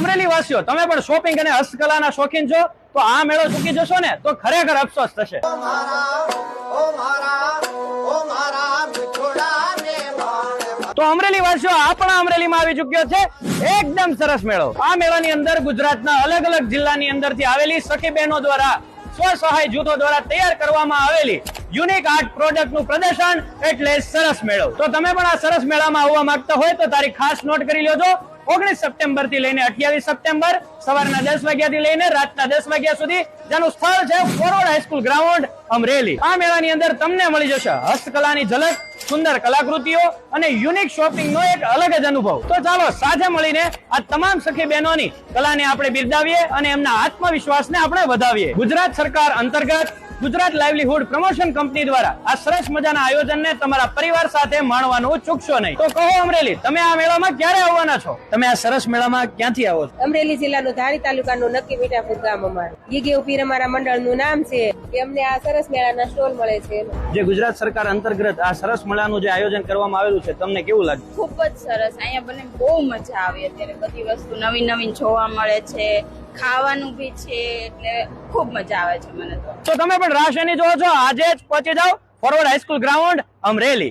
અમરેલી વાસીઓ તમે પણ શોપિંગ અને હસ્તકલાના શોખીન છો તો આ મેળો ચૂકી જશો ને તો ખરેખર અફસોસ થશે. તો અમરેલી વાસીઓ આપણા અમરેલીમાં આવી ચુક્યો છે. એકદમ સરસ મેળો. આ મેળાની અંદર ગુજરાતના અલગ અલગ જિલ્લાની અંદરથી આવેલી સખી બહેનો દ્વારા સ્વ સહાય જૂથો દ્વારા તૈયાર કરવામાં આવેલી યુનિક આર્ટ પ્રોડક્ટનું પ્રદર્શન એટલે સરસ મેળો. તો તમે પણ આ સરસ મેળામાં આવવા માંગતા હોય તો તારીખ ખાસ નોટ કરી લેજો. ઓગણીસ સપ્ટેમ્બરથી લઈને અઠ્યાવીસ સપ્ટેમ્બર સવારના દસ વાગ્યા થી લઈને રાતના દસ વાગ્યા સુધી જેનું સ્થળ છે ફોરવર્ડ હાઈસ્કૂલ ગ્રાઉન્ડ અમરેલી. આ મેળાની અંદર તમને મળી જશે હસ્તકલાની ઝલક, સુંદર કલાકૃતિઓ અને યુનિક શોપિંગ નો એક અલગ જ અનુભવ. તો ચાલો સાથે મળીને આ તમામ સખી બહેનોની કલાને આપણે બિરદાવીએ અને એમના આત્મવિશ્વાસને આપણે વધાવીએ. ગુજરાત સરકાર અંતર્ગત ગુજરાત લાઇવલીહુડ પ્રમોશન કંપની દ્વારા આ સરસ મજાના આયોજનને તમારા પરિવાર સાથે માણવાનું ચૂકશો નહીં. તો કહો અમરેલી તમે આ મેળામાં ક્યારે આવવાના છો? તમે આ સરસ મેળામાં ક્યાંથી આવો છો? અમરેલી જિલ્લાનું ધારી તાલુકાનું નક્કી મીઠાપુર ગામ અમારું. ગીગે ઉપીર અમારા મંડળનું નામ છે કે અમને આ સરસ મેળાના સ્ટોલ મળે છે. જે ગુજરાત સરકાર અંતર્ગત આ સરસ મેળાનું જે આયોજન કરવામાં આવેલું છે તમને કેવું લાગે? ખૂબ જ સરસ. અહીંયા મને બહુ મજા આવી અત્યારે બધી વસ્તુ નવી નવીન જોવા મળે છે. ખાવાનું બી છે એટલે ખૂબ મજા આવે છે મને તો. તમે પણ રાહ જોવો છો. આજે જ પહોંચી જાઓ. Forward high school ground Amreli.